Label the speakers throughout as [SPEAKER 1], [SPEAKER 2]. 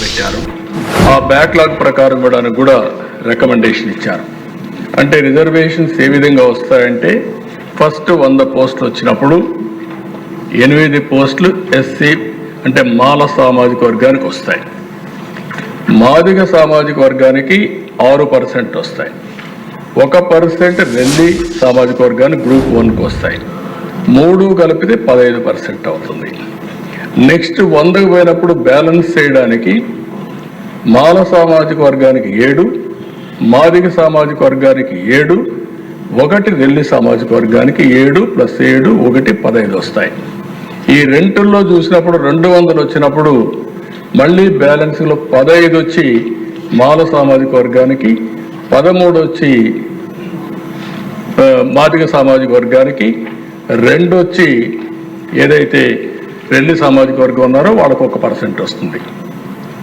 [SPEAKER 1] Backlog పెట్టారు. ఆ backlog ప్రకారం ఇవ్వడానికి కూడా రికమెండేషన్ ఇచ్చారు. అంటే రిజర్వేషన్స్ ఏ విధంగా వస్తాయంటే ఫస్ట్ వంద పోస్టులు వచ్చినప్పుడు ఎనిమిది పోస్టులు ఎస్సీ అంటే మాల సామాజిక వర్గానికి వస్తాయి. మాదిగ సామాజిక వర్గానికి ఆరు పర్సెంట్ వస్తాయి. ఒక పర్సెంట్ రెల్లి సామాజిక వర్గానికి గ్రూప్ వన్కి వస్తాయి. మూడు కలిపితే పదహైదు పర్సెంట్ అవుతుంది. నెక్స్ట్ వందకు పోయినప్పుడు బ్యాలెన్స్ చేయడానికి మాల సామాజిక వర్గానికి ఏడు మాదిగ సామాజిక వర్గానికి ఏడు ఒకటి రెల్లి సామాజిక వర్గానికి ఏడు ప్లస్ ఏడు ఒకటి పదహైదు వస్తాయి. ఈ రెంటుల్లో చూసినప్పుడు రెండు వందలు వచ్చినప్పుడు మళ్ళీ బ్యాలెన్స్లో పదహైదు వచ్చి మాల సామాజిక వర్గానికి పదమూడు వచ్చి మాదిక మాదిగ సామాజిక వర్గానికి రెండు వచ్చి ఏదైతే రెల్లి సామాజిక వర్గం ఉన్నారో వాళ్ళకు ఒక పర్సెంట్ వస్తుంది.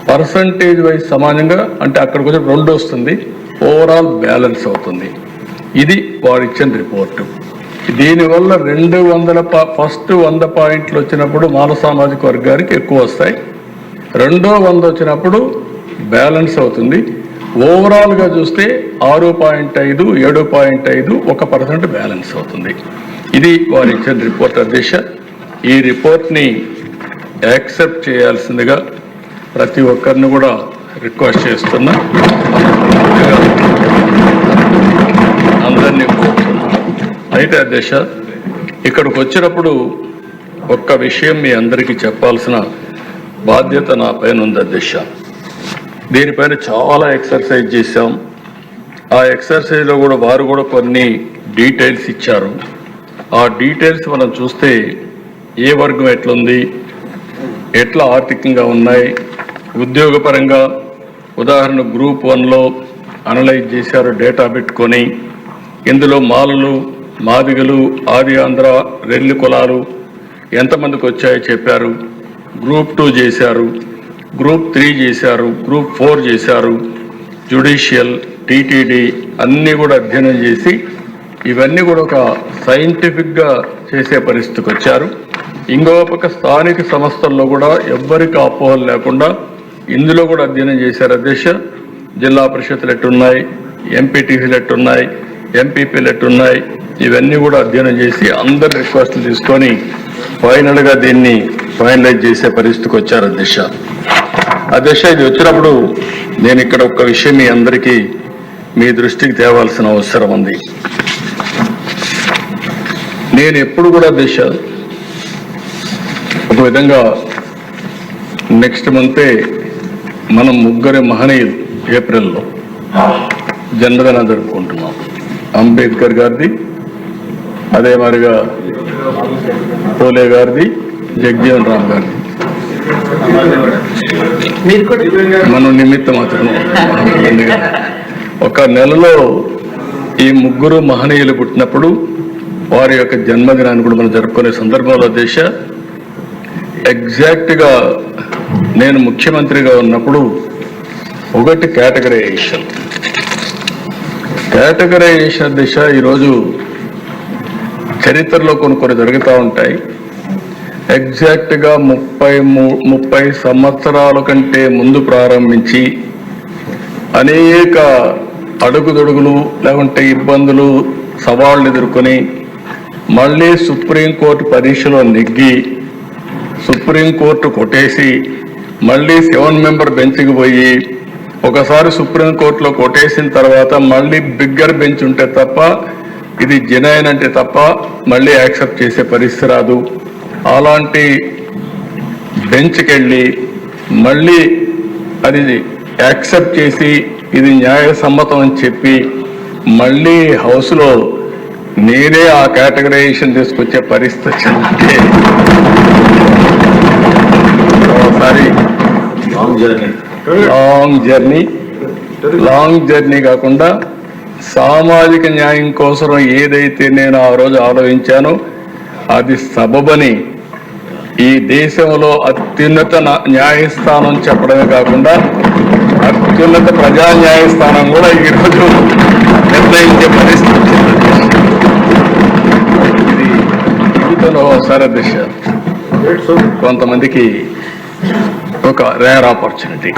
[SPEAKER 1] పర్సంటేజ్ వైజ్ సమానంగా అంటే అక్కడికి వచ్చి రెండు వస్తుంది. ఓవరాల్ బ్యాలెన్స్ అవుతుంది. ఇది వాడిచ్చిన రిపోర్టు దీనివల్ల రెండు వందల పా- ఫస్ట్ వంద పాయింట్లు వచ్చినప్పుడు మాల సామాజిక వర్గానికి ఎక్కువ వస్తాయి. రెండో వంద వచ్చినప్పుడు బ్యాలెన్స్ అవుతుంది. ఓవరాల్గా చూస్తే ఆరు పాయింట్ ఐదు ఏడు పాయింట్ ఐదు ఒక పర్సెంట్ బ్యాలెన్స్ అవుతుంది. ఇది వారు ఇచ్చిన రిపోర్ట్ అధ్యక్ష. ఈ రిపోర్ట్ని యాక్సెప్ట్ చేయాల్సిందిగా ప్రతి ఒక్కరిని కూడా రిక్వెస్ట్ చేస్తున్నా. అందరినీ అయితే అధ్యక్ష ఇక్కడికి వచ్చినప్పుడు ఒక్క విషయం మీ అందరికీ చెప్పాల్సిన బాధ్యత నా పైన ఉంది అధ్యక్ష. దీనిపైన చాలా ఎక్సర్సైజ్ చేశాం. ఆ ఎక్సర్సైజ్లో కూడా వారు కూడా కొన్ని డీటెయిల్స్ ఇచ్చారు. ఆ డీటెయిల్స్ మనం చూస్తే ఏ వర్గం ఎట్లుంది ఎట్లా ఆర్థికంగా ఉన్నాయి ఉద్యోగపరంగా ఉదాహరణ గ్రూప్ వన్లో అనలైజ్ చేశారు డేటా పెట్టుకొని ఇందులో మాలలు మాదిగలు ఆది ఆంధ్ర రెల్లి కులాలు ఎంతమందికి వచ్చాయో చెప్పారు. గ్రూప్ టూ చేశారు గ్రూప్ త్రీ చేశారు గ్రూప్ ఫోర్ చేశారు. జుడిషియల్ టీటీడీ అన్నీ కూడా అధ్యయనం చేసి ఇవన్నీ కూడా ఒక సైంటిఫిక్గా చేసే పరిస్థితికి వచ్చారు. ఇంకో పక్క స్థానిక సంస్థల్లో కూడా ఎవ్వరికి అపోహలు లేకుండా ఇందులో కూడా అధ్యయనం చేశారు అధ్యక్ష. జిల్లా పరిషత్లు ఎట్టున్నాయి ఎంపీటీసీలు ఎట్టున్నాయి ఎంపీపీలు ఎట్టున్నాయి ఇవన్నీ కూడా అధ్యయనం చేసి అందరి రిక్వెస్ట్లు తీసుకొని ఫైనల్గా దీన్ని ఫైనలైజ్ చేసే పరిస్థితికి వచ్చారు అధ్యక్ష. అధ్యక్ష ఇది వచ్చినప్పుడు నేను ఇక్కడ ఒక విషయం మీ అందరికీ మీ దృష్టికి తేవాల్సిన అవసరం ఉంది. నేను ఎప్పుడు కూడా దిశ ఒక విధంగా నెక్స్ట్ మంతే మనం ముగ్గురి మహనీయులు ఏప్రిల్లో జన్మదినం జరుపుకుంటున్నాం. అంబేద్కర్ గారిది అదే మరిగా పోలే గారిది జగజీవన్ రామ్ గారిది. మనం నిమిత్తం మాత్రమే ఒక నెలలో ఈ ముగ్గురు మహనీయులు పుట్టినప్పుడు వారి యొక్క జన్మదినాన్ని కూడా మనం జరుపుకునే సందర్భంలో దేశ ఎగ్జాక్ట్గా నేను ముఖ్యమంత్రిగా ఉన్నప్పుడు ఒకటి కేటగరైజేషన్ కేటగరైజేషన్ దిశ ఈరోజు చరిత్రలో కొన్ని కొన్ని జరుగుతూ ఉంటాయి. ఎగ్జాక్ట్గా ముప్పై ముప్పై సంవత్సరాల కంటే ముందు ప్రారంభించి అనేక అడుగుదొడుగులు లేకుంటే ఇబ్బందులు సవాళ్ళు ఎదుర్కొని మళ్ళీ సుప్రీంకోర్టు పరీక్షలో నెగ్గి సుప్రీంకోర్టు కొట్టేసి మళ్ళీ సెవెన్ మెంబర్ బెంచ్కి పోయి ఒకసారి సుప్రీంకోర్టులో కొట్టేసిన తర్వాత మళ్ళీ బిగ్గర్ బెంచ్ ఉంటే తప్ప ఇది జనైన్ అంటే తప్ప మళ్ళీ యాక్సెప్ట్ చేసే పరిస్థితి రాదు. అలాంటి బెంచ్కి వెళ్ళి మళ్ళీ అది యాక్సెప్ట్ చేసి ఇది న్యాయసమ్మతం అని చెప్పి మళ్ళీ హౌస్లో నేనే ఆ కేటగరైజేషన్ తీసుకొచ్చే పరిస్థితి
[SPEAKER 2] long journey
[SPEAKER 1] long journey long journey కాకుండా సామాజిక న్యాయం కోసం ఏదైతే నేను ఆ రోజు ఆలోచించానో. అది సబబని ఈ దేశంలో అత్యున్నత న్యాయస్థానం చెప్పడమే కాకుండా అత్యున్నత ప్రజా న్యాయస్థానం కూడా ఈరోజు నిర్ణయించే పరిస్థితి ఇది జీవితంలో ఒకసారి దిశ కొంతమందికి ఒక రేర్ ఆపర్చునిటీ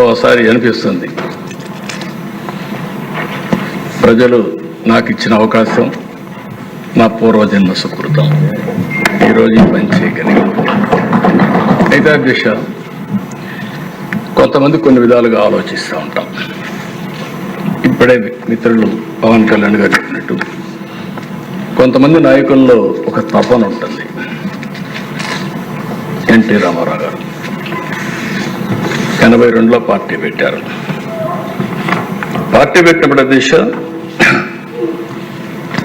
[SPEAKER 1] ఓసారి అనిపిస్తుంది. ప్రజలు నాకు ఇచ్చిన అవకాశం నా పూర్వజన్మ సుకృతం. ఈరోజు ఈ పని చేయగలిగాను. అయితే అధ్యక్ష కొంతమంది కొన్ని విధాలుగా ఆలోచిస్తూ ఉంటాం. ఇప్పుడే మిత్రులు పవన్ కళ్యాణ్ గారు చెప్పినట్టు కొంతమంది నాయకుల్లో ఒక తపన ఉంటుంది. ఎన్టీ రామారావు గారు. ఎనభై రెండులో పార్టీ పెట్టారు. పార్టీ పెట్టినప్పుడు దిశ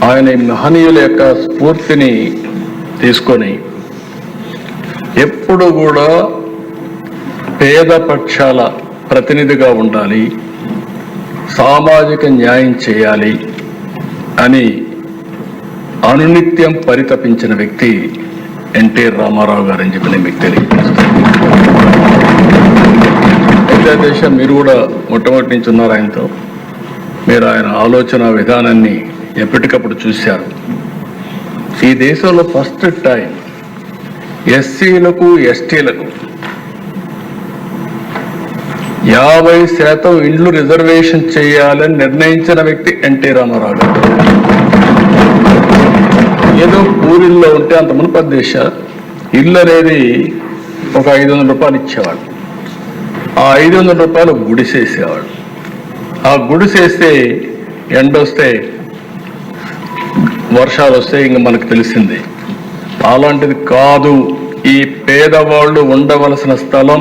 [SPEAKER 1] ఆయన మహనీయుల యొక్క స్ఫూర్తిని తీసుకొని ఎప్పుడు కూడా పేద పక్షాల ప్రతినిధిగా ఉండాలి సామాజిక న్యాయం చేయాలి అని అనునిత్యం పరితపించిన వ్యక్తి ఎన్టీ రామారావు గారు అని చెప్పి నేను మీకు తెలియజేస్తాను. అయితే మీరు కూడా మొట్టమొదటి నుంచి ఉన్నారు ఆయనతో. మీరు ఆయన ఆలోచన విధానాన్ని ఎప్పటికప్పుడు చూశారు. ఈ దేశంలో ఫస్ట్ టైం ఎస్సీలకు ఎస్టీలకు యాభై శాతం ఇండ్లు రిజర్వేషన్ చేయాలని నిర్ణయించిన వ్యక్తి ఎన్టీ రామారావు. గారు ఏదో ఊరిల్లో ఉంటే అంత మునుపటి ఇల్లు అనేది ఒక ఐదు వందల రూపాయలు ఇచ్చేవాడు ఆ ఐదు వందల రూపాయలు గుడిసేసేవాడు. ఆ గుడిసేస్తే ఎండ వస్తే వర్షాలు వస్తే ఇంక మనకు తెలిసింది. అలాంటిది కాదు ఈ పేదవాళ్ళు ఉండవలసిన స్థలం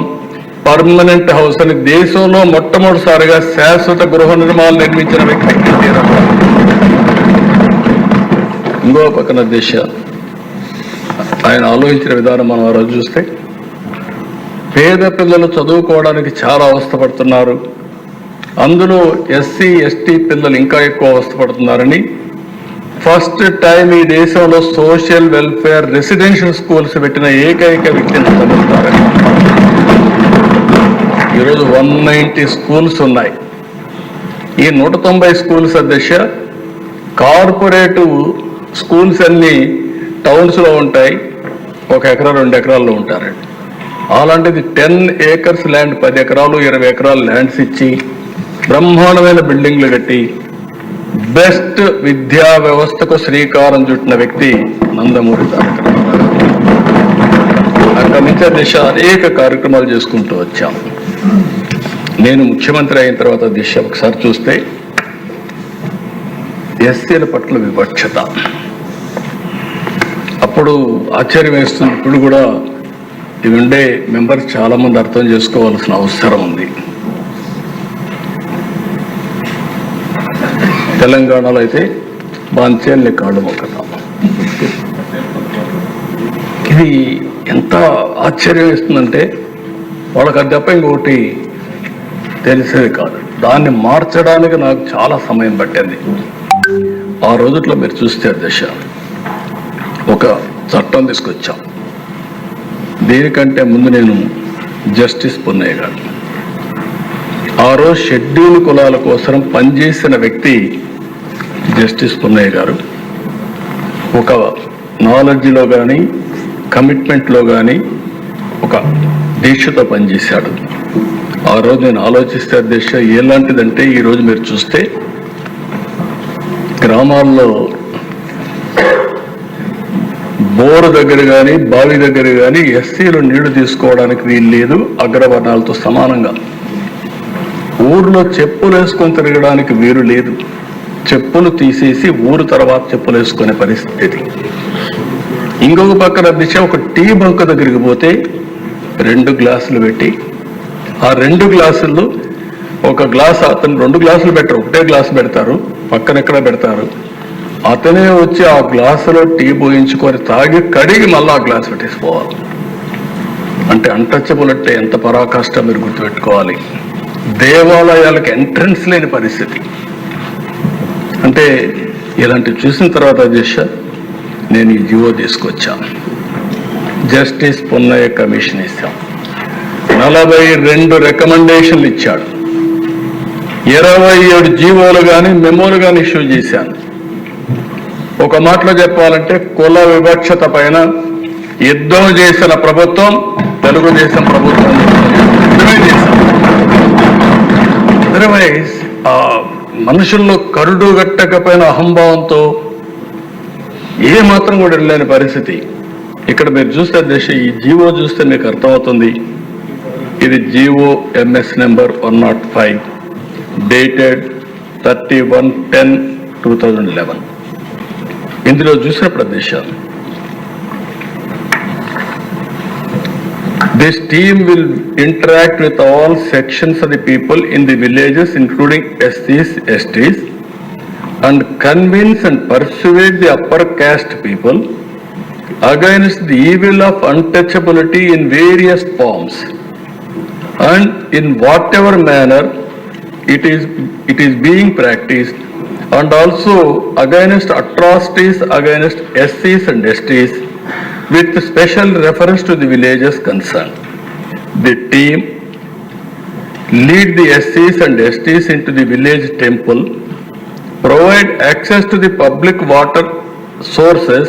[SPEAKER 1] పర్మనెంట్ హౌస్ అని దేశంలో మొట్టమొదటిసారిగా శాశ్వత గృహ నిర్మాణం నిర్మించిన వ్యక్తి ఇంకో పక్కన దేశ ఆయన ఆలోచించిన విధానం మనం ఆ రోజు చూస్తే పేద పిల్లలు చదువుకోవడానికి చాలా అవస్థపడుతున్నారు. అందులో ఎస్సీ ఎస్టీ పిల్లలు ఇంకా ఎక్కువ అవస్థపడుతున్నారని. ఫస్ట్ టైం ఈ దేశంలో సోషల్ వెల్ఫేర్ రెసిడెన్షియల్ స్కూల్స్ పెట్టిన ఏకైక వ్యక్తిని చదువుతారని ఈరోజు వన్ నైంటీ స్కూల్స్ ఉన్నాయి. ఈ నూట తొంభై స్కూల్స్ అధ్యక్ష కార్పొరేటివ్ స్కూల్స్ అన్నీ టౌన్స్లో ఉంటాయి. ఒక ఎకరా రెండు ఎకరాల్లో ఉంటారండి. అలాంటిది టెన్ ఏకర్స్ ల్యాండ్ పది ఎకరాలు ఇరవై ఎకరాలు ల్యాండ్స్ ఇచ్చి బ్రహ్మాండమైన బిల్డింగ్లు కట్టి బెస్ట్ విద్యా వ్యవస్థకు శ్రీకారం చుట్టిన వ్యక్తి నందమూరి తారక అక్కడి నుంచి దిశ అనేక కార్యక్రమాలు చేసుకుంటూ వచ్చాం. నేను ముఖ్యమంత్రి అయిన తర్వాత దిశ ఒకసారి చూస్తే ఎస్సీల పట్ల వివక్షత. అప్పుడు ఆశ్చర్యం వేస్తుంది ఇప్పుడు కూడా ఇది ఉండే మెంబర్స్ చాలా మంది అర్థం చేసుకోవాల్సిన అవసరం ఉంది. తెలంగాణలో అయితే బాంచేల్ని కాళ్ళు మొక్కతాం ఇది ఎంత ఆశ్చర్యం వేస్తుందంటే వాళ్ళకి అది తప్ప ఇంకొకటి తెలిసేది కాదు. దాన్ని మార్చడానికి నాకు చాలా సమయం పట్టింది. ఆ రోజుట్లో మీరు చూస్తే దశ. ఒక చట్టం తీసుకొచ్చాం. దీనికంటే ముందు నేను జస్టిస్ పొన్నయ్య గారు. ఆ రోజు షెడ్యూల్ కులాల కోసం పనిచేసిన వ్యక్తి జస్టిస్ పొన్నయ్య గారు. ఒక నాలెడ్జ్లో కానీ కమిట్మెంట్లో కానీ ఒక దీక్షతో పనిచేశాడు. ఆ రోజు నేను ఆలోచిస్తే దీక్ష ఎలాంటిదంటే ఈ రోజు మీరు చూస్తే గ్రామాల్లో బోరు దగ్గర కానీ బావి దగ్గర కానీ ఎస్సీలు నీళ్ళు తీసుకోవడానికి వీలు లేదు అగ్రవర్ణాలతో సమానంగా. ఊర్లో చెప్పులు వేసుకొని తిరగడానికి వీరు లేదు. చెప్పులు తీసేసి ఊరు తర్వాత చెప్పులు వేసుకునే పరిస్థితి. ఇంకొక పక్కన దిశ ఒక టీ బంక్ దగ్గరికి పోతే రెండు గ్లాసులు పెట్టి ఆ రెండు గ్లాసుల్లో ఒక గ్లాస్ అతను రెండు గ్లాసులు పెట్టరు ఒకటే గ్లాసు పెడతారు పక్కన ఎక్కడ పెడతారు? అతనే వచ్చి ఆ గ్లాసులో టీ పోయించుకొని తాగి కడిగి మళ్ళీ ఆ గ్లాస్ పెట్టేసిపోవాలి అంటే అన్టచబుల్ అంటే ఎంత పరాకాష్ట మీరు గుర్తుపెట్టుకోవాలి. దేవాలయాలకు ఎంట్రన్స్ లేని పరిస్థితి. అంటే ఇలాంటివి చూసిన తర్వాత దిశ నేను ఈ జీవో తీసుకొచ్చాను జస్టిస్ పున్నయ్య కమిషన్ ఇస్తాం. నలభై రెండు రికమెండేషన్లు ఇచ్చాడు. ఇరవై ఏడు జీవోలు కానీ మెమోలు కానీ ఇష్యూ చేశాను. ఒక మాటలో చెప్పాలంటే కుల వివక్షత పైన యుద్ధం చేసిన ప్రభుత్వం తెలుగుదేశం ప్రభుత్వం. అదర్వైజ్ ఆ మనుషుల్లో కరుడు గట్టకపోయిన అహంభావంతో ఏ మాత్రం కూడా వెళ్ళలేని పరిస్థితి. ఇక్కడ మీరు చూస్తే దేశ ఈ జీవో చూస్తే మీకు అర్థమవుతుంది. ఇది GO MS number one nought five dated thirty one ten two thousand eleven. ఇందులో చూసిన ప్రదేశాలు This team will interact with all sections of the people in the villages including SCs, STs and convince and persuade the upper caste people against the evil of untouchability in various forms and in whatever manner it is, it is being practiced and also against atrocities against SCs and STs with special reference to the villages concerned. The team lead the SCs and STs into the village temple, provide access to the public water sources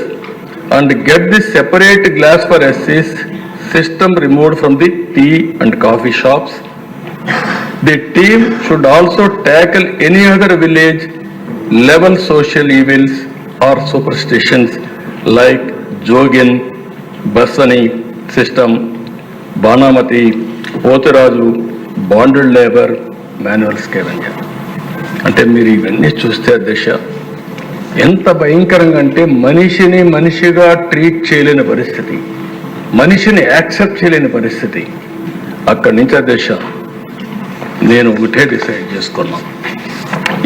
[SPEAKER 1] and get the separate glass for SCs system removed from the tea and coffee shops. The team should also tackle any other village level social evils or superstitions like Jogin, Basani system, Banamati, Poturaju bonded labour manual scavenger అంటే మీరు ఇవన్నీ చూస్తే దశ ఎంత భయంకరంగా అంటే మనిషిని మనిషిగా ట్రీట్ చేయలేని పరిస్థితి మనిషిని యాక్సెప్ట్ చేయలేని పరిస్థితి. అక్కడి నుంచి ఆ దశ. నేను ఒకటే డిసైడ్ చేసుకున్నాను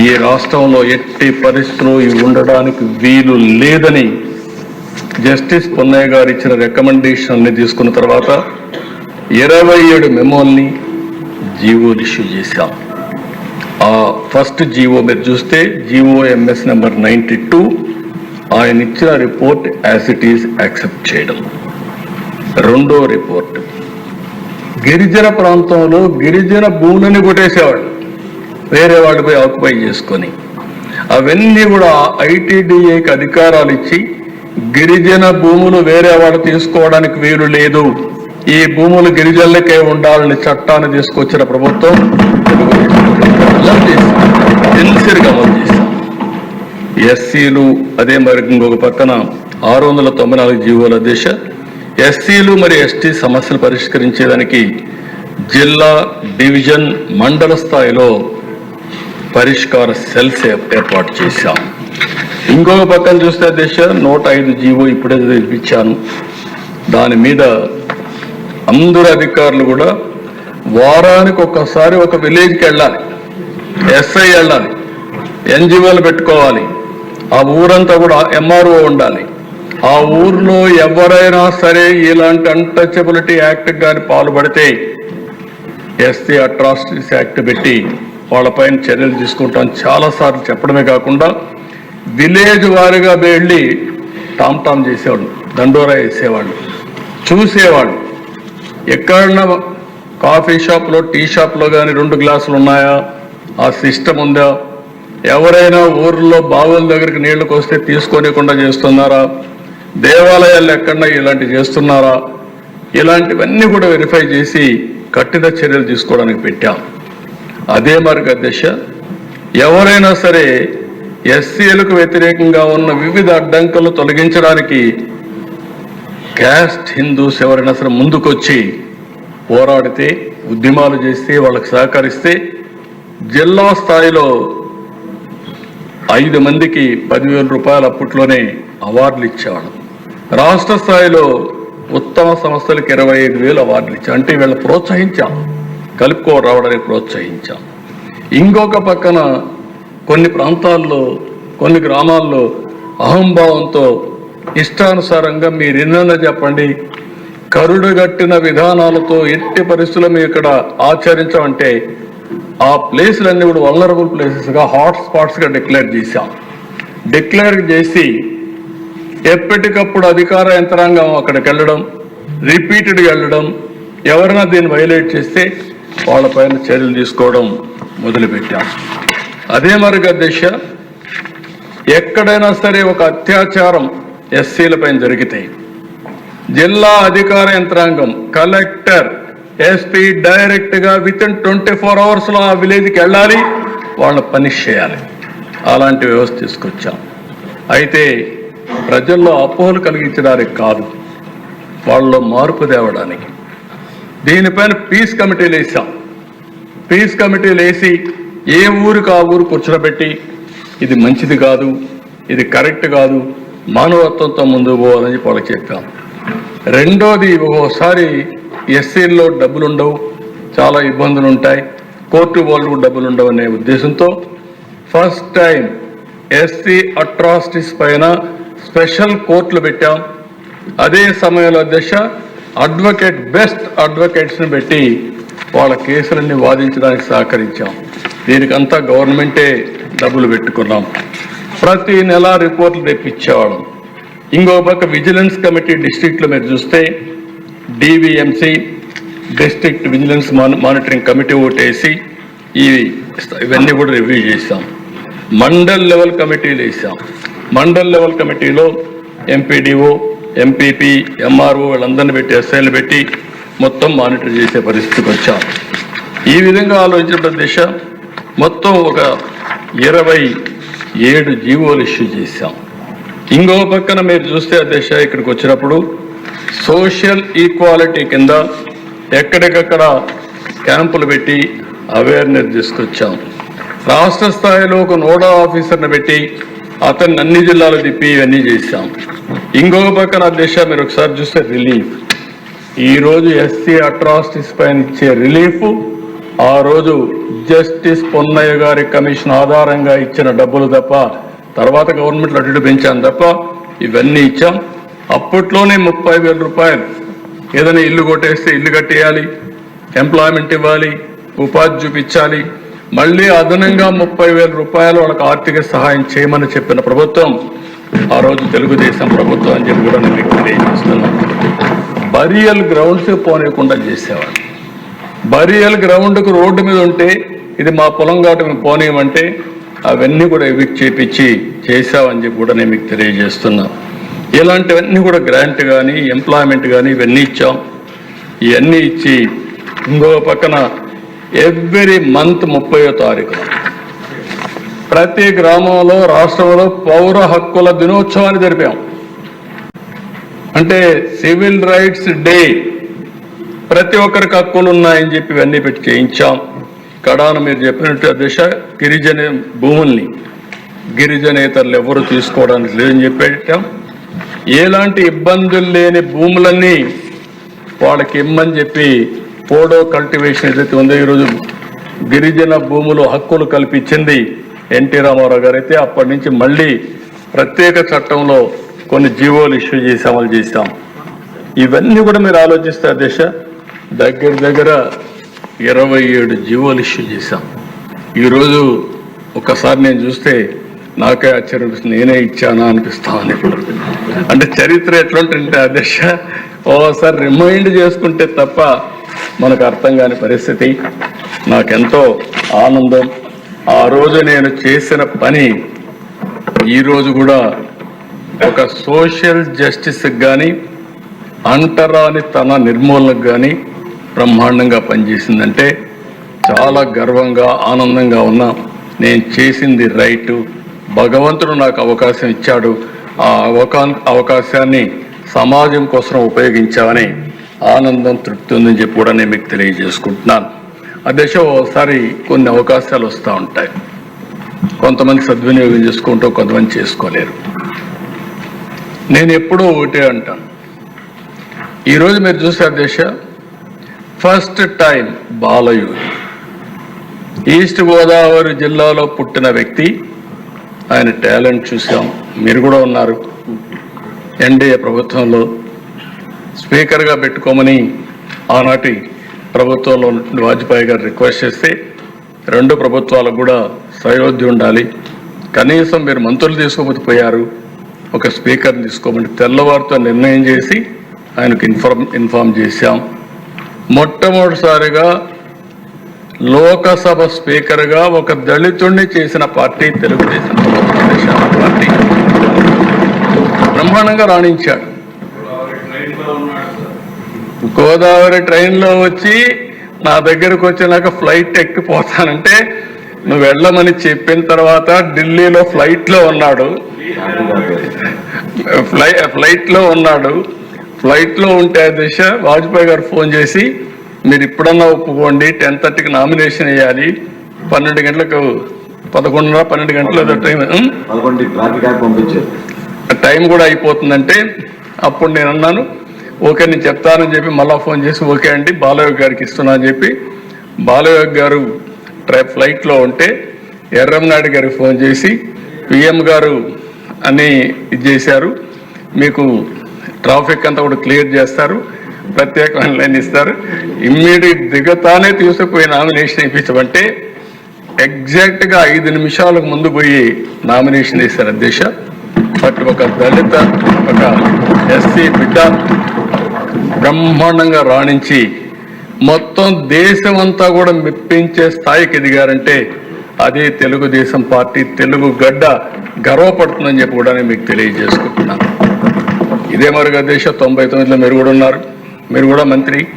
[SPEAKER 1] ఈ రాష్ట్రంలో ఎట్టి పరిస్థితులు ఇవి ఉండడానికి వీలు లేదని జస్టిస్ పొన్నయ్య గారు ఇచ్చిన రికమెండేషన్ని తీసుకున్న తర్వాత ఇరవై ఏడు మెమోల్ని జీవోలు ఇష్యూ చేశాం. ఆ ఫస్ట్ జీవో మీరు చూస్తే జీవోఎంఎస్ నెంబర్ నైంటీ టూ ఆయన ఇచ్చిన report as it is accept చేయడం. రెండో రిపోర్ట్ గిరిజన ప్రాంతంలో గిరిజన భూములని కొట్టేసేవాళ్ళు. వేరే వాళ్ళు పోయి ఆక్యుపై చేసుకొని. అవన్నీ కూడా ఐటీడీఏకి అధికారాలు ఇచ్చి గిరిజన భూములు వేరే వాళ్ళు తీసుకోవడానికి వీలు లేదు. ఈ భూములు గిరిజనులకే ఉండాలని చట్టాన్ని తీసుకొచ్చిన ప్రభుత్వం అమలు చేసింది. సిన్సియర్గా అమలు చేసింది. ఎస్సీలు అదే మరి ఇంకొక పక్కన ఆరు వందల తొంభై నాలుగు జీవోల దిశ ఎస్సీలు మరియు ఎస్టీ సమస్యలు పరిష్కరించేదానికి జిల్లా డివిజన్ మండల స్థాయిలో పరిష్కార సెల్స్ ఏర్పాటు చేశాం. ఇంకొక పక్కన చూస్తే దిశ నూట ఐదు జీవో ఇప్పుడే తెప్పించాను. దాని మీద అందరు అధికారులు కూడా వారానికి ఒక్కసారి ఒక విలేజ్కి వెళ్ళాలి. ఎస్ఐ వెళ్ళాలి. ఎన్జిఓలు పెట్టుకోవాలి. ఆ ఊరంతా కూడా ఎంఆర్ఓ ఉండాలి. ఆ ఊర్లో ఎవరైనా సరే ఇలాంటి అన్టచబిలిటీ యాక్ట్ కానీ పాల్పడితే ఎస్సీ అట్రాసిటీస్ యాక్ట్ పెట్టి వాళ్ళపైన చర్యలు తీసుకుంటాం చాలాసార్లు చెప్పడమే కాకుండా విలేజ్ వారిగా వెళ్ళి టామ్ టామ్ చేసేవాళ్ళు దండోరా వేసేవాళ్ళు చూసేవాళ్ళు. ఎక్కడన్నా కాఫీ షాప్లో టీ షాప్లో కానీ రెండు గ్లాసులు ఉన్నాయా? ఆ సిస్టమ్ ఉందా? ఎవరైనా ఊర్లో బావుల దగ్గరికి నీళ్ళకు వస్తే తీసుకోనికుండా చేస్తున్నారా? దేవాలయాలు ఎక్కడన్నా ఇలాంటి చేస్తున్నారా? ఇలాంటివన్నీ కూడా వెరిఫై చేసి కఠిన చర్యలు తీసుకోవడానికి పెట్టాం. అదే మార్గ దశ. ఎవరైనా సరే ఎస్సీలకు వ్యతిరేకంగా ఉన్న వివిధ అడ్డంకులు తొలగించడానికి క్యాస్ట్ హిందూస్ ఎవరైనా సరే ముందుకొచ్చి పోరాడితే ఉద్యమాలు చేస్తే వాళ్ళకి సహకరిస్తే జిల్లా స్థాయిలో ఐదు మందికి పదివేల రూపాయలు అప్పట్లోనే అవార్డులు ఇచ్చేవాడు రాష్ట్ర స్థాయిలో ఉత్తమ సంస్థలకు ఇరవై ఐదు వేలు అవార్డులు ఇచ్చాం అంటే వీళ్ళని ప్రోత్సహించాం. కలుపుకో రావడానికి ప్రోత్సహించాం. ఇంకొక పక్కన కొన్ని ప్రాంతాల్లో కొన్ని గ్రామాల్లో అహంభావంతో ఇష్టానుసారంగా మీరు ఎన్నన్నా చెప్పండి. కరుడుగట్టిన విధానాలతో ఎట్టి పరిస్థితులు మేము ఇక్కడ ఆచరించామంటే ఆ ప్లేసులన్నీ కూడా వల్లరబుల్ ప్లేసెస్గా హాట్ స్పాట్స్గా డిక్లేర్ చేశాం. డిక్లేర్ చేసి ఎప్పటికప్పుడు అధికార యంత్రాంగం అక్కడికి వెళ్ళడం రిపీటెడ్గా వెళ్ళడం ఎవరైనా దీన్ని వైలేట్ చేస్తే వాళ్ళపైన చర్యలు తీసుకోవడం మొదలుపెట్టాం. అదే మరుగ దిశ ఎక్కడైనా సరే ఒక అత్యాచారం ఎస్సీలపైన జరిగితే జిల్లా అధికార యంత్రాంగం కలెక్టర్ ఎస్పీ డైరెక్ట్గా విత్ ఇన్ ట్వంటీ ఫోర్ అవర్స్లో ఆ విలేజ్కి వెళ్ళాలి వాళ్ళని పనిష్ చేయాలి. అలాంటి వ్యవస్థ తీసుకొచ్చాం. అయితే ప్రజల్లో అపోహలు కలిగించడానికి కాదు వాళ్ళలో మార్పు తేవడానికి. దీనిపైన పీస్ కమిటీలు వేసాం పీస్ కమిటీలు వేసి ఏ ఊరికి ఆ ఊరు కూర్చోబెట్టి ఇది మంచిది కాదు ఇది కరెక్ట్ కాదు మానవత్వంతో ముందుకు పోవాలని చెప్పి వాళ్ళకి చెప్పాం. రెండోది ఒక్కోసారి ఎస్సీల్లో డబ్బులు ఉండవు చాలా ఇబ్బందులు ఉంటాయి కోర్టు వాళ్ళు డబ్బులు ఉండవు అనే ఉద్దేశంతో ఫస్ట్ టైం ఎస్సీ అట్రాసిటీస్ పైన స్పెషల్ కోర్టులు పెట్టాం. అదే సమయంలో దశ అడ్వకేట్ బెస్ట్ అడ్వకేట్స్ని పెట్టి వాళ్ళ కేసులన్నీ వాదించడానికి సహకరించాం. దీనికంతా గవర్నమెంటే డబ్బులు పెట్టుకున్నాం. ప్రతి నెల రిపోర్ట్లు తెప్పించేవాళ్ళం. ఇంకో పక్క విజిలెన్స్ కమిటీ డిస్ట్రిక్ట్లో మీరు చూస్తే DVMC district vigilance monitoring committee ఓటేసి ఈ ఇవన్నీ కూడా రివ్యూ చేసాం మండల్ లెవెల్ కమిటీలు వేసాం మండల్ లెవెల్ కమిటీలో ఎంపీడీఓ ఎంపీపీ ఎంఆర్ఓ వీళ్ళందరినీ పెట్టి ఎస్ఐలు పెట్టి మొత్తం మానిటర్ చేసే పరిస్థితికి వచ్చాం. ఈ విధంగా ఆలోచించిన దిశ మొత్తం ఒక ఇరవై ఏడు జీవోలు ఇష్యూ చేశాం. ఇంకో పక్కన మీరు చూస్తే దేశ ఇక్కడికి వచ్చినప్పుడు సోషల్ ఈక్వాలిటీ కింద ఎక్కడికక్కడ క్యాంపులు పెట్టి అవేర్నెస్ తీసుకొచ్చాం. రాష్ట్ర స్థాయిలో ఒక నోడా ఆఫీసర్ని పెట్టి అతన్ని అన్ని జిల్లాలు తిప్పి ఇవన్నీ చేశాం. ఇంకొక పక్కన దిశ మీరు ఒకసారి చూస్తే రిలీఫ్. ఈరోజు ఎస్సీ అట్రాసిటీస్ పైన ఇచ్చే రిలీఫ్ ఆ రోజు జస్టిస్ పొన్నయ్య గారి కమిషన్ ఆధారంగా ఇచ్చిన డబ్బులు తప్ప తర్వాత గవర్నమెంట్లో అటు పెంచాం తప్ప ఇవన్నీ ఇచ్చాం. అప్పట్లోనే ముప్పై వేల రూపాయలు ఏదైనా ఇల్లు కొట్టేస్తే ఇల్లు కట్టేయాలి ఎంప్లాయ్మెంట్ ఇవ్వాలి ఉపాధి చూపించాలి మళ్ళీ అదనంగా ముప్పై వేల రూపాయలు వాళ్ళకి ఆర్థిక సహాయం చేయమని చెప్పిన ప్రభుత్వం ఆ రోజు తెలుగుదేశం ప్రభుత్వం అని చెప్పి కూడా నేను మీకు తెలియజేస్తున్నాను. బరియల్ గ్రౌండ్స్ పోనీయకుండా చేసేవాడు బరియల్ గ్రౌండ్కు రోడ్డు మీద ఉంటే ఇది మా పొలం కాబట్టి మేము పోనీయమంటే అవన్నీ కూడా ఎవిక్ చేపించి చేసామని చెప్పి కూడా నేను మీకు తెలియజేస్తున్నా. ఇలాంటివన్నీ కూడా గ్రాంట్ కానీ ఎంప్లాయ్మెంట్ కానీ ఇవన్నీ ఇచ్చాం. ఇవన్నీ ఇచ్చి ఇంకో పక్కన ఎవ్రీ మంత్ ముప్పయో తారీఖు. ప్రతి గ్రామంలో రాష్ట్రంలో పౌర హక్కుల దినోత్సవాన్ని జరిపాం. అంటే సివిల్ రైట్స్ డే. ప్రతి ఒక్కరికి హక్కులు ఉన్నాయని చెప్పి ఇవన్నీ పెట్టి చేయించాం. కడాన మీరు చెప్పినట్టు దిశ గిరిజన భూముల్ని గిరిజనేతరులు ఎవరు తీసుకోవడానికి లేదని చెప్పాం ఎలాంటి ఇబ్బందులు లేని భూములన్నీ వాళ్ళకి ఇమ్మని చెప్పి పోడో కల్టివేషన్ ఏదైతే ఉందో ఈరోజు గిరిజన భూములు హక్కులు కల్పించింది ఎన్టీ రామారావు గారు అయితే అప్పటి నుంచి మళ్ళీ ప్రత్యేక చట్టంలో కొన్ని జీవోలు ఇష్యూ చేసి అమలు చేశాం. ఇవన్నీ కూడా మీరు ఆలోచిస్తే దిశ? దగ్గర దగ్గర ఇరవై ఏడు జీవోలు ఇష్యూ చేశాం. ఈరోజు ఒక్కసారి నేను చూస్తే నాకే ఆశ్చర్యం నేనే ఇచ్చానా అనిపిస్తా ఇప్పుడు అంటే చరిత్ర ఎట్లుంటుంటే ఆ దిశ? ఓసారి రిమైండ్ చేసుకుంటే తప్ప మనకు అర్థం కాని పరిస్థితి. నాకెంతో ఆనందం. ఆ రోజు నేను చేసిన పని ఈరోజు కూడా ఒక సోషల్ జస్టిస్కి కానీ అంటరాని తన నిర్మూలనకు కానీ బ్రహ్మాండంగా పనిచేసిందంటే చాలా గర్వంగా ఆనందంగా ఉన్నా. నేను చేసింది రైటు. భగవంతుడు నాకు అవకాశం ఇచ్చాడు. ఆ అవకా అవకాశాన్ని సమాజం కోసం ఉపయోగించామని ఆనందం తృప్తి ఉందని చెప్పి కూడా నేను మీకు తెలియజేసుకుంటున్నాను. అదే ఒకసారి కొన్ని అవకాశాలు వస్తూ ఉంటాయి. కొంతమంది సద్వినియోగం చేసుకుంటూ కొంతమంది చేసుకోలేరు. నేను ఎప్పుడూ ఒకటే అంటాను. ఈరోజు మీరు చూసారు దేశ first time Balayogi east Godavari జిల్లాలో పుట్టిన వ్యక్తి ఆయన టాలెంట్ చూసాం మీరు కూడా ఉన్నారు. ఎన్డీఏ ప్రభుత్వంలో స్పీకర్గా పెట్టుకోమని ఆనాటి ప్రభుత్వంలో వాజ్పేయి గారు రిక్వెస్ట్ చేస్తే రెండు ప్రభుత్వాలకు కూడా సయోధ్య ఉండాలి. కనీసం మీరు మంత్రులు తీసుకోకపోతే పోయారు. ఒక స్పీకర్ని తీసుకోమని తెల్లవారితో నిర్ణయం చేసి ఆయనకు ఇన్ఫార్మ్ ఇన్ఫార్మ్ చేశాం. మొట్టమొదటిసారిగా లోకసభ స్పీకర్గా ఒక దళితుణ్ణి చేసిన పార్టీ తెలుగుదేశం పార్టీ. బ్రహ్మాండంగా రాణించాడు. గోదావరి ట్రైన్లో వచ్చి నా దగ్గరకు వచ్చినాక ఫ్లైట్ ఎక్కిపోతానంటే నువ్వు వెళ్ళమని చెప్పిన తర్వాత ఢిల్లీలో ఫ్లైట్లో ఉన్నాడు. ఫ్లై ఫ్లైట్లో ఉన్నాడు. ఫ్లైట్లో ఉంటే దిశ వాజ్పేయి గారు ఫోన్ చేసి మీరు ఇప్పుడన్నా ఒప్పుకోండి టెన్ థర్టీకి నామినేషన్ వేయాలి. పన్నెండు గంటలకు పదకొండున్నర పన్నెండు గంటల టైం టైం కూడా అయిపోతుందంటే అప్పుడు నేను అన్నాను ఓకే నేను చెప్తానని చెప్పి మళ్ళా ఫోన్ చేసి ఓకే అండి బాలయ్య గారికి ఇస్తున్నా అని చెప్పి. బాలయ్య గారు ట్రై ఫ్లైట్లో ఉంటే ఎర్రంనాయుడు గారికి ఫోన్ చేసి పిఎం గారు అని ఇది చేశారు. మీకు ట్రాఫిక్ అంతా కూడా క్లియర్ చేస్తారు ప్రత్యేకమైన లైన్ ఇస్తారు. ఇమ్మీడియట్ దిగతానే తీసుకుపోయి నామినేషన్ ఇప్పించమంటే ఎగ్జాక్ట్గా ఐదు నిమిషాలకు ముందు పోయి నామినేషన్ ఇస్తారు అధ్యక్ష. బట్ ఒక దళిత ఒక ఎస్సీ బిడ్డ బ్రహ్మాండంగా రాణించి మొత్తం దేశం అంతా కూడా మెప్పించే స్థాయికి ఎదిగారంటే అదే తెలుగుదేశం పార్టీ తెలుగు గడ్డ గర్వపడుతుందని చెప్పి కూడా నేను మీకు తెలియజేసుకుంటున్నాను. ఇదే మరుగు అధ్యక్ష తొంభై తొమ్మిదిలో మీరు కూడా ఉన్నారు. మీరు కూడా మంత్రి.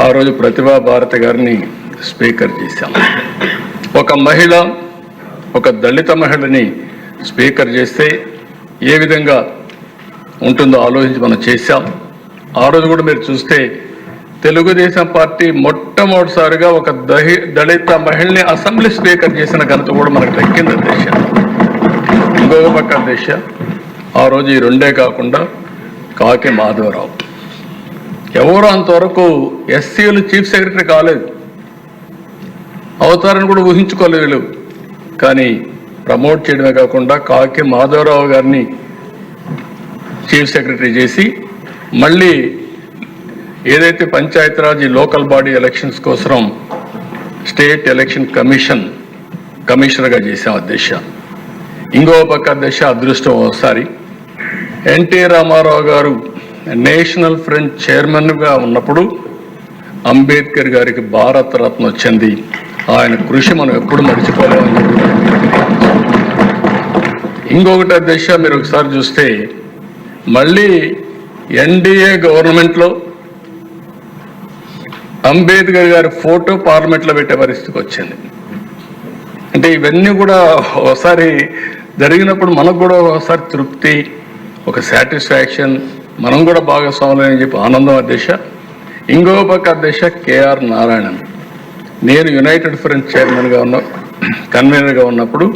[SPEAKER 1] ఆ రోజు ప్రతిభా భారతి గారిని స్పీకర్ చేశాం. ఒక మహిళ ఒక దళిత మహిళని స్పీకర్ చేస్తే ఏ విధంగా ఉంటుందో ఆలోచించి మనం చేశాం. ఆ రోజు కూడా మీరు చూస్తే తెలుగుదేశం పార్టీ మొట్టమొదటిసారిగా ఒక దహి దళిత మహిళని అసెంబ్లీ స్పీకర్ చేసిన ఘనత కూడా మనకు దక్కింది దేశ. ఇంకొక పక్క దేశ. ఆ రోజు ఈ రెండే కాకుండా కాకి మాధవరావు. ఎవరు అంతవరకు ఎస్సీలు చీఫ్ సెక్రటరీ కాలేదు. అవుతారని కూడా ఊహించుకోలేదు వీళ్ళు. కానీ ప్రమోట్ చేయడమే కాకుండా కాకి మాధవరావు గారిని చీఫ్ సెక్రటరీ చేసి మళ్ళీ ఏదైతే పంచాయతీరాజ్ లోకల్ బాడీ ఎలక్షన్స్ కోసం స్టేట్ ఎలక్షన్ కమిషన్ కమిషనర్గా చేశాం అధ్యక్ష. ఇంకో పక్క అధ్యక్ష అదృష్టం ఒకసారి. ఎన్టీ రామారావు గారు నేషనల్ ఫ్రంట్ చైర్మన్గా ఉన్నప్పుడు అంబేద్కర్ గారికి భారత రత్న వచ్చింది. ఆయన కృషి మనం ఎప్పుడు మర్చిపోలేమని ఇంకొకటి అధ్యక్ష మీరు ఒకసారి చూస్తే మళ్ళీ ఎన్డీఏ గవర్నమెంట్లో అంబేద్కర్ గారి ఫోటో పార్లమెంట్లో పెట్టే పరిస్థితికి వచ్చింది. అంటే ఇవన్నీ కూడా ఒకసారి జరిగినప్పుడు మనకు కూడా ఒకసారి తృప్తి ఒక సాటిస్ఫాక్షన్ మనం కూడా భాగస్వాములని అని చెప్పి ఆనందం అధ్యక్ష ఇంకో పక్క అధ్యక్ష కేఆర్ నారాయణన్. నేను యునైటెడ్ ఫ్రెంచ్ చైర్మన్గా ఉన్న కన్వీనర్గా ఉన్నప్పుడు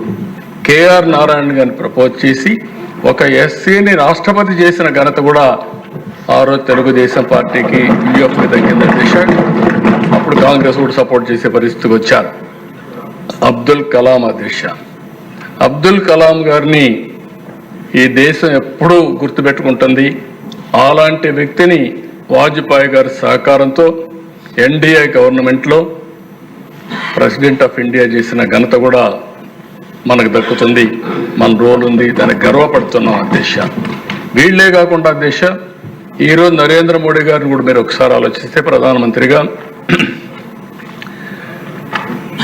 [SPEAKER 1] కేఆర్ నారాయణ గారిని ప్రపోజ్ చేసి ఒక ఎస్సీని రాష్ట్రపతి చేసిన ఘనత కూడా ఆ రోజు తెలుగుదేశం పార్టీకి యూఎఫ్కి తగ్గింది అధ్యక్ష అప్పుడు కాంగ్రెస్ కూడా సపోర్ట్ చేసే పరిస్థితికి వచ్చారు. అబ్దుల్ కలాం అధ్యక్ష. అబ్దుల్ కలాం గారిని ఈ దేశం ఎప్పుడూ గుర్తుపెట్టుకుంటుంది. అలాంటి వ్యక్తిని వాజ్పేయి గారి సహకారంతో ఎన్డీఏ గవర్నమెంట్లో ప్రెసిడెంట్ ఆఫ్ ఇండియా చేసిన ఘనత కూడా మనకు దక్కుతుంది. మన రోల్ ఉంది దానికి గర్వపడుతున్నాం అధ్యక్ష. వీళ్ళే కాకుండా అధ్యక్ష ఈరోజు నరేంద్ర మోడీ గారిని కూడా మీరు ఒకసారి ఆలోచిస్తే ప్రధానమంత్రిగా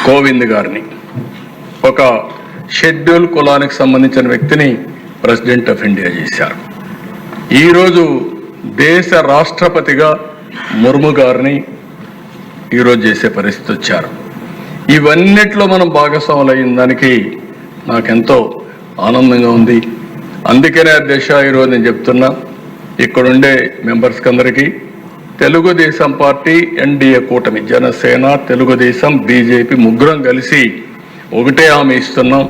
[SPEAKER 1] కోవింద్ గారిని ఒక షెడ్యూల్ కులానికి సంబంధించిన వ్యక్తిని ప్రెసిడెంట్ ఆఫ్ ఇండియా చేశారు. ఈరోజు దేశ రాష్ట్రపతిగా ముర్ము గారిని ఈరోజు చేసే పరిస్థితి వచ్చారు. ఇవన్నిట్లో మనం భాగస్వాములు అయిన దానికి నాకెంతో ఆనందంగా ఉంది. అందుకనే అధ్యక్ష ఈరోజు నేను చెప్తున్నా ఇక్కడుండే మెంబర్స్కి అందరికీ తెలుగుదేశం పార్టీ ఎన్డీఏ కూటమి జనసేన తెలుగుదేశం బీజేపీ ముగ్గురం కలిసి ఒకటే హామీ ఇస్తున్నాం.